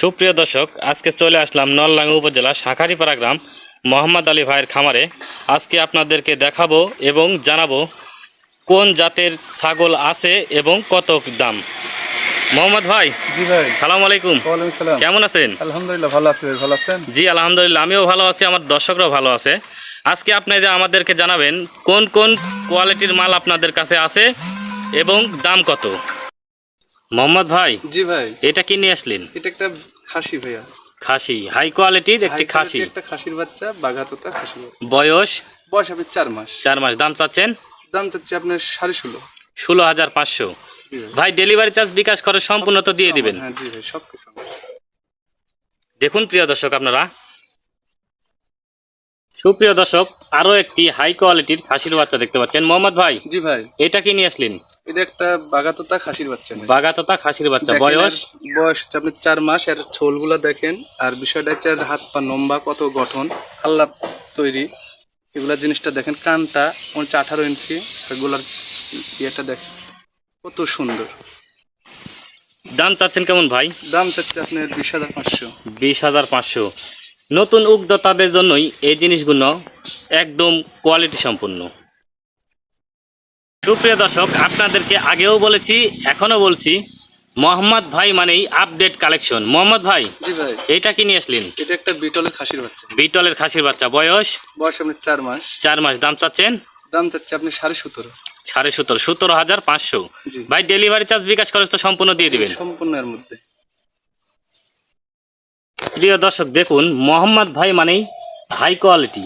সুপ্রিয় দর্শক আজকে চলে আসলাম নললাঙ্গা উপজেলা শাঁখারিপাড়া গ্রাম মোহাম্মদ আলী ভাইয়ের খামারে। আজকে আপনাদেরকে দেখাবো এবং জানাব কোন জাতের ছাগল আছে এবং কত দাম। মোহাম্মদ ভাই জি ভাই। সালাম আলাইকুম। সালাম। কেমন আছেন? আলহামদুলিল্লাহ ভালো আছি ভালো আছেন? জি আলহামদুলিল্লাহ আমিও ভালো আছি আমার দর্শকরাও ভালো আছে। আজকে আপনি যে আমাদেরকে জানাবেন কোন কোন কোয়ালিটির মাল আপনাদের কাছে আছে এবং দাম কত? মোহাম্মদ ভাই? জি ভাই। এটা কি নিয়ে আসলেন? এটা একটা খাসি ভাইয়া। খাসি। হাই কোয়ালিটির একটি খাসি। একটা খাসির বাচ্চা বাঘাতোতা খাসি বয়স? বয়স আপনি চার মাস। চার মাস। দাম চাচ্ছেন? দাম চাচ্ছি আপনার সাড়ে ষোলো। ষোলো হাজার পাঁচশো। ভাই। ডেলিভারি চার্জ বিকাশ করে সম্পূর্ণ তো দিয়ে দিবেন। হ্যাঁ জি ভাই সব কিছু। দেখুন প্রিয় দর্শক আপনারা। সুপ্রিয় দর্শক আরও একটি হাই কোয়ালিটির খাসির বাচ্চা দেখতে পাচ্ছেন। মোহাম্মদ ভাই জি ভাই। এটা কি নিয়ে আসলেন? এটা একটা বাঘাতোতা খাসির বাচ্চা। বাগাততা খাসির বাচ্চা। বয়স? বয়স হচ্ছে আপনি চার মাস আর ছোলগুলো দেখেন আর বিষয়টা হচ্ছে হাত পা লম্বা কত গঠন আল্লাহ তৈরি। এগুলা জিনিসটা দেখেন কানটা হচ্ছে আঠারো ইঞ্চি আর ইয়েটা দেখেন কত সুন্দর। দাম চাচ্ছেন কেমন ভাই? দাম চাচ্ছে আপনার বিশ হাজার পাঁচশো। বিশ হাজার পাঁচশো। নতুন উদ্যোক্তাদের জন্যই এই জিনিসগুলো একদম কোয়ালিটি সম্পূর্ণ সুপ্রিয় দর্শক আপনাদেরকে আগেও বলেছি এখনও বলছি মোহাম্মদ ভাই মানেই আপডেট কালেকশন মোহাম্মদ ভাই জি ভাই। এইটা কি নিয়ে আসলেন? এটা একটা বিটলের খাসির বাচ্চা। বিটলের খাসির বাচ্চা। বয়স? বয়স আপনার চার মাস। চার মাস। দাম চাচ্ছেন? দাম চাচ্ছে আপনি সাড়ে সতেরো। সাড়ে সতেরো। সতেরো হাজার পাঁচশো। ভাই ডেলিভারি চার্জ বিকাশ খরচ তো সম্পূর্ণ দিয়ে দিবেন। সম্পূর্ণ এর মধ্যে। প্রিয় দর্শক দেখুন মোহাম্মদ ভাই মানেই হাই কোয়ালিটি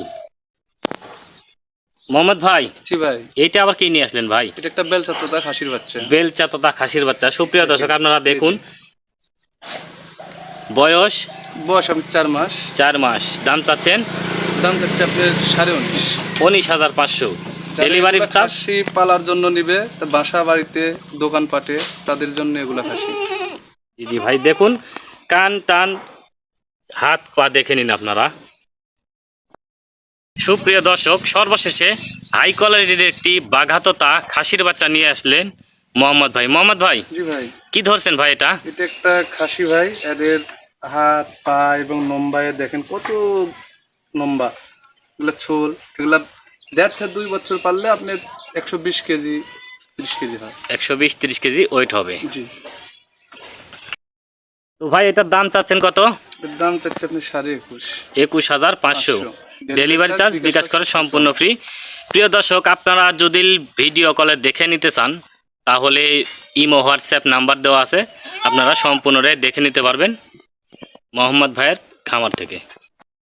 মোহাম্মদ ভাই জি ভাই। এইটা আবার কি নিয়ে আসলেন ভাই? এটা একটা বেলচা তোতা খাসির বাচ্চা। বেলচা তথা খাসির বাচ্চা। সুপ্রিয় দর্শক আপনারা দেখুন। বয়স? বয়স আপনি চার মাস। চার মাস। দাম চাচ্ছেন? দাম চাচ্ছে আপনার সাড়ে উনিশ। উনিশ হাজার পাঁচশো। ডেলিভারি খাসি পালার জন্য নিবে তা বাসা বাড়িতে দোকানপাটে তাদের জন্য এগুলো খাসি। জি ভাই দেখুন। কান টান হাত পা দেখে নিন আপনারা। সুপ্রিয় দর্শক সর্বশেষে হাই কোয়ালিটির একটি বাঘাততা খাসির বাচ্চা নিয়ে আসলেন মোহাম্মদ ভাই। মোহাম্মদ ভাই জি ভাই। কি ধরছেন ভাই এটা? এটা একটা খাসি ভাই এদের হাত পা এবং নম্বায় দেখেন কত নম্বা এগুলা ছোল এগুলা দেড় থেকে দুই বছর পারলে আপনি একশো বিশ কেজি ত্রিশ কেজি হয়। একশো বিশ তিরিশ কেজি ওয়েট হবে। জি। তো ভাই এটার দাম চাচ্ছেন কত? এর দাম চাচ্ছে আপনি সাড়ে একুশ। একুশ হাজার পাঁচশো। পাঁচশো। ডেলিভারি চার্জ বিকাশ করে সম্পূর্ণ ফ্রি প্রিয় দর্শক আপনারা যদি ভিডিও কলে দেখে নিতে চান তাহলে ইমো হোয়াটসঅ্যাপ নাম্বার দেওয়া আছে। আপনারা সম্পূর্ণটাই দেখে নিতে পারবেন মোহাম্মদ ভাইয়ের খামার থেকে।